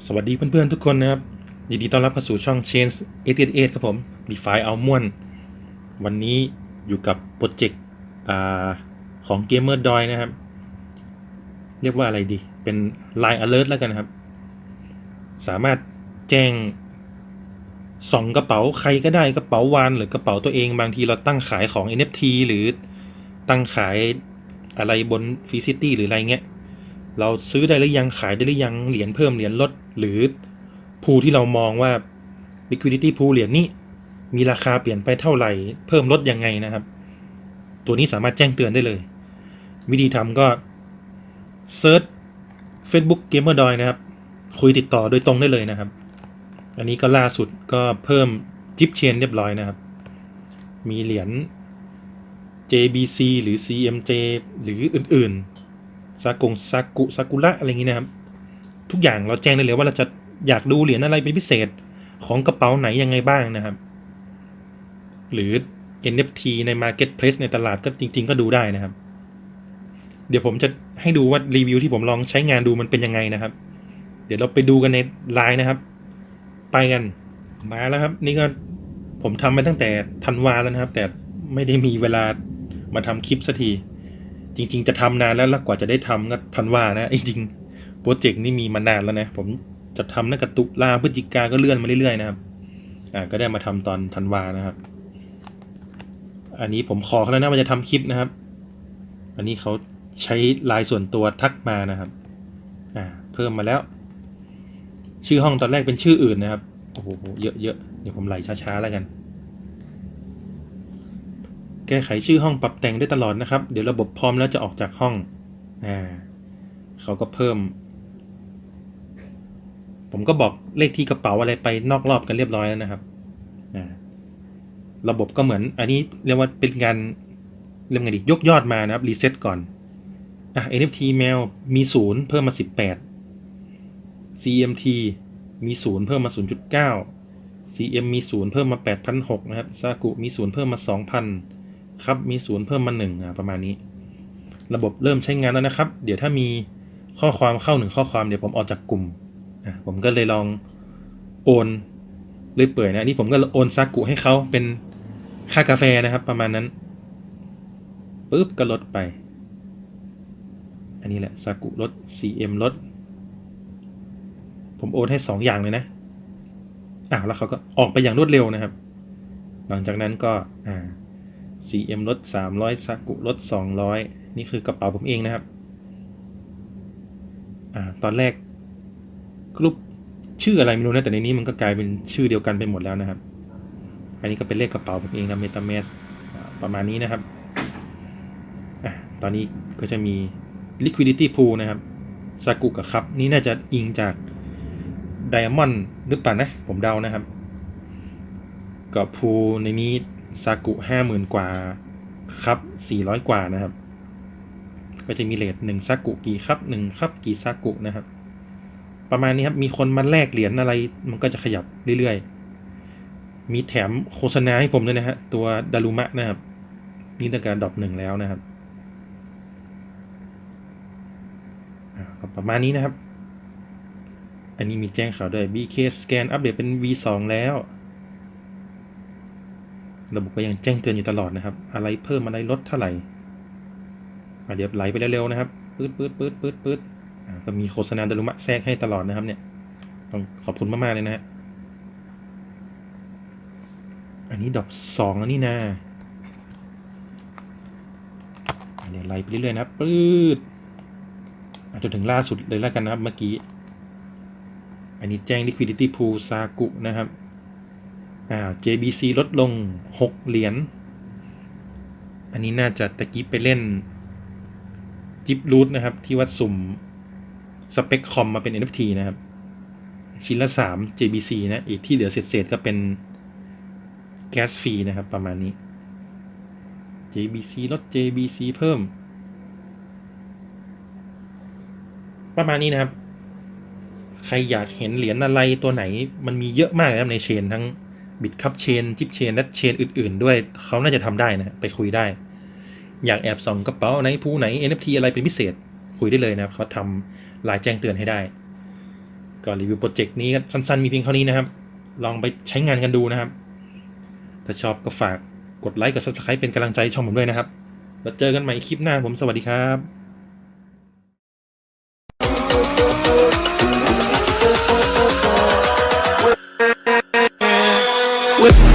สวัสดีเพื่อนๆทุกคนนะครับ ยินดีต้อนรับเข้าสู่ช่อง Change 88ครับผมดีไฟเอาม่วน วันนี้อยู่กับโปรเจกต์อ่าของ Gamer d o y นะครับ เรียกว่าอะไรดี เป็น Line Alert แล้วกันนะครับ สามารถแจ้งส่องกระเป๋าใครก็ได้กระเป๋าวานหรือกระเป๋าตัวเองบางทีเราตั้งขายของ NFT หรือตั้งขายอะไรบน f ีซิตี้หรืออะไรเงี้ย เราซื้อได้หรือยังขายได้หรือยังเหรียญเพิ่มเหรียญลดหรือพูที่เรามองว่า liquidity pool เหรียญนี้มีราคาเปลี่ยนไปเท่าไหร่ เพิ่มลดยังไงนะครับ ตัวนี้สามารถแจ้งเตือนได้เลย วิธีทำก็ search Facebook Gamer d o y นะครับ คุยติดต่อโดยตรงได้เลยนะครับ อันนี้ก็ล่าสุดก็เพิ่มจิปเชนเรียบร้อยนะครับ มีเหรียญ JBC หรือ CMJ หรืออื่นๆ ซากงซากุซากุระอะไรอย่างนี้นะครับ ทุกอย่างเราแจ้งได้เลยว่าเราจะอยากดูเหรียญอะไรเป็นพิเศษของกระเป๋าไหนยังไงบ้างนะครับ หรือ NFT ใน Marketplace ในตลาดก็จริง ๆ ก็ดูได้นะครับ เดี๋ยวผมจะให้ดูว่ารีวิวที่ผมลองใช้งานดูมันเป็นยังไงนะครับ เดี๋ยวเราไปดูกันในไลน์นะครับ ไปกันมาแล้วครับ นี่ก็ผมทำมาตั้งแต่ธันวาแล้วนะครับ แต่ไม่ได้มีเวลามาทำคลิปสักที จริง ๆ จะทำนานแล้วแล้วกว่าจะได้ทำก็ธันวานะจริงโปรเจกต์นี่มีมานานแล้วนะ ผมจะทำตั้งแต่ตุลาพฤศจิกาก็เลื่อนมาเรื่อยๆนะครับ อ่าก็ได้มาทำตอนธันวานะครับ อันนี้ผมขอเขาแล้วนะว่าจะทำคลิปนะครับ อันนี้เขาใช้ไลน์ส่วนตัวทักมานะครับ อ่า เพิ่มมาแล้ว ชื่อห้องตอนแรกเป็นชื่ออื่นนะครับโอ้โหเยอะเยอะเดี๋ยวผมไหลช้าๆแล้วกัน ก้ไขชื่อห้องปรับแต่งได้ตลอดนะครับ เดี๋ยวระบบพร้อมแล้วจะออกจากห้องอ่าเขาก็เพิ่ม ผมก็บอกเลขที่กระเป๋าอะไรไปนอกรอบกันเรียบร้อยแล้วนะครับอ่าระบบก็เหมือน อันนี้เรียกว่าเป็นการเรียกไงดียกยอดมานะครับรีเซ็ตก่อนอะ NFT แมวมีศูนย์เพิ่มมา 18 CMT มีศูนย์เพิ่มมา 0.9 CM มีศูนย์เพิ่มมา 8,600 นะครับซากุมีศูนย์เพิ่มมา 2,000 ครับมีศูนย์เพิ่มมา1อะประมาณนี้ ระบบเริ่มใช้งานแล้วนะครับ เดี๋ยวถ้ามีข้อความเข้าหนึ่งข้อความเดี๋ยวผมออกจากกลุ่มอะผมก็เลยลองโอนเลยเปื่อยนะนี่ผมก็โอนซากุให้เขาเป็นค่ากาแฟนะครับประมาณนั้นปุ๊บก็ลดไป อันนี้แหละซากุลด CM ลด ผมโอนให้สองอย่างเลยนะอ้าวแล้วเขาก็ออกไปอย่างรวดเร็วนะครับ หลังจากนั้นก็อ่า CM ลด300ซากุลด200 นี่คือกระเป๋าผมเองนะครับอ่าตอนแรกกรุ๊ปชื่ออะไรไม่รู้นะแต่ในนี้มันก็กลายเป็นชื่อเดียวกันไปหมดแล้วนะครับ อันนี้ก็เป็นเลขกระเป๋าผมเองนะ MetaMask ประมาณนี้นะครับอะตอนนี้ก็จะมี liquidity pool นะครับซากุกับครับ นี่น่าจะอิงจากไดมอนด์หรือเปล่านะ ผมเดานะครับ กับพูในนี้ ซากุห้าหมื่นกว่าครับสี่ร้อยกว่านะครับ ก็จะมีเลทหนึ่งซากุกี่ครับหนึ่งครับกี่ซากุนะครับ ประมาณนี้ครับ มีคนมาแลกเหรียญอะไร มันก็จะขยับเรื่อยๆ มีแถมโฆษณาให้ผมด้วยนะฮะ ตัวดารุมะนะครับ นี่ตั้งแต่ดรอปหนึ่งแล้วนะครับประมาณนี้นะครับ อันนี้มีแจ้งข่าวด้วย BK Scan อัปเดตเป็น V2 แล้ว ระบบก็ยังแจ้งเตือนอยู่ตลอดนะครับ อะไรเพิ่มอะไรลดเท่าไหร่เดี๋ยวไหลไปเร็วๆนะครับปื๊ดปื๊ดปื๊ดปื๊ดปื๊ดก็มีโฆษณาดารุมะแทรกให้ตลอดนะครับเนี่ยต้องขอบคุณมากๆเลยนะฮะอันนี้ดอกสองแล้วนี่นะเดี๋ยวไหลไปเรื่อยๆนะปื๊ดจนถึงล่าสุดเลยแล้วกันนะครับเมื่อกี้ อันนี้แจ้ง liquidity pool ซากุนะครับ อ่า JBC ลดลง 6 เหรียญ อันนี้น่าจะตะกี้ไปเล่นจิบรูทนะครับ ที่วัดสุ่มสเปคคอมมาเป็น NFT นะครับ ชิ้นละ 3 JBC นะอีกที่เหลือเศษๆก็เป็นแก๊สฟรีนะครับ ประมาณนี้ JBC ลด JBC เพิ่ม ประมาณนี้นะครับ ใครอยากเห็นเหรียญอะไรตัวไหนมันมีเยอะมากนะครับในเชนทั้ง บิตคัพเชนจิปเชนและเชนอื่น ๆ ด้วยเขาน่าจะทำได้นะ ไปคุยได้ อยากแอบส่องกระเป๋าไหนผู้ไหน NFT อะไรเป็นพิเศษ คุยได้เลยนะครับเขาทำลายแจ้งเตือนให้ได้ ก็รีวิวโปรเจกต์นี้สั้น ๆ มีเพียงเท่านี้นะครับ ลองไปใช้งานกันดูนะครับ ถ้าชอบก็ฝากกดไลค์กด subscribe เป็นกำลังใจช่องผมด้วยนะครับ แล้วเจอกันใหม่คลิปหน้าผมสวัสดีครับ with